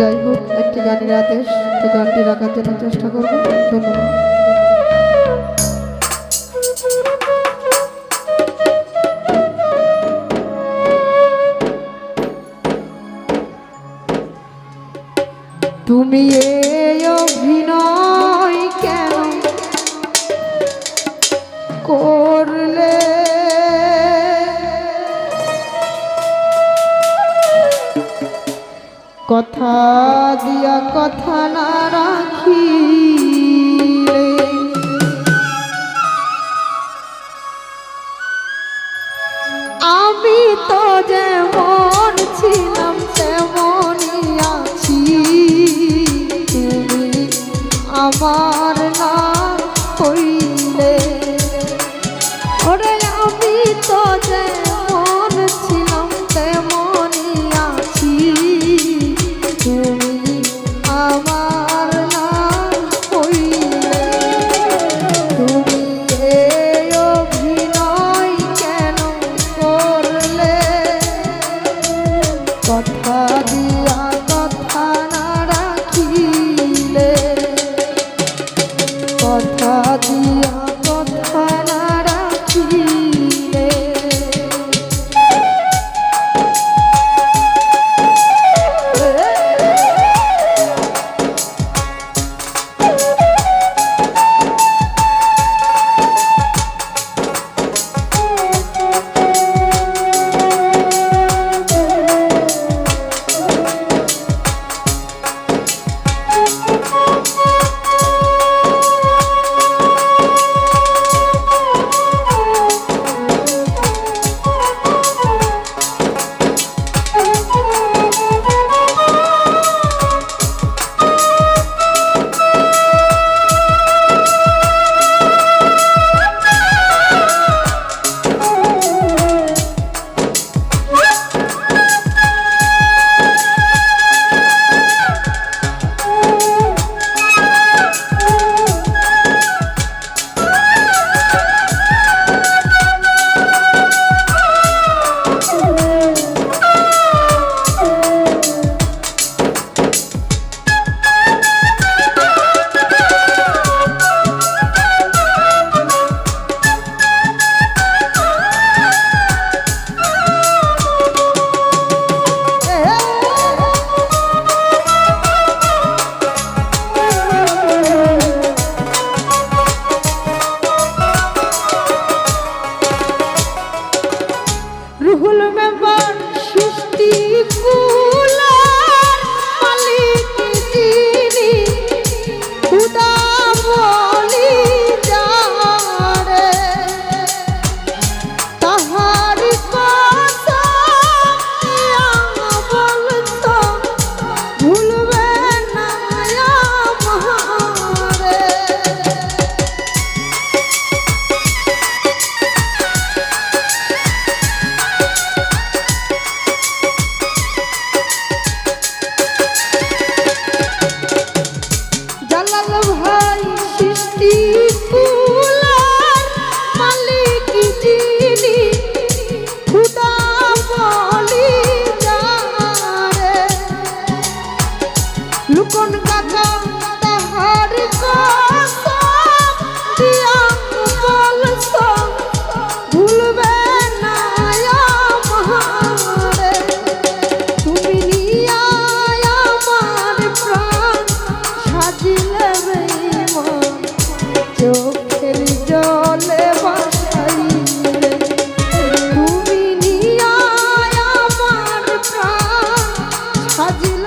যাই হোক, একটি গানের আদেশ তো গানটি রাখার জন্য চেষ্টা করব। ধন্যবাদ। তুমি এই অভিনয় কেন কো কথা দিয়া কথা না রাখি আমি তো যেমন you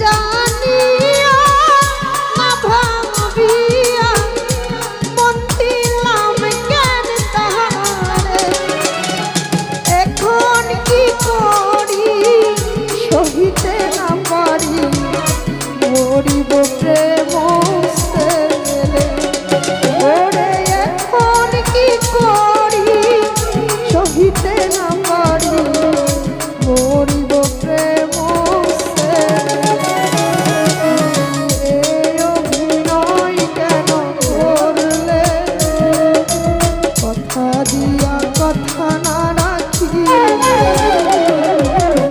না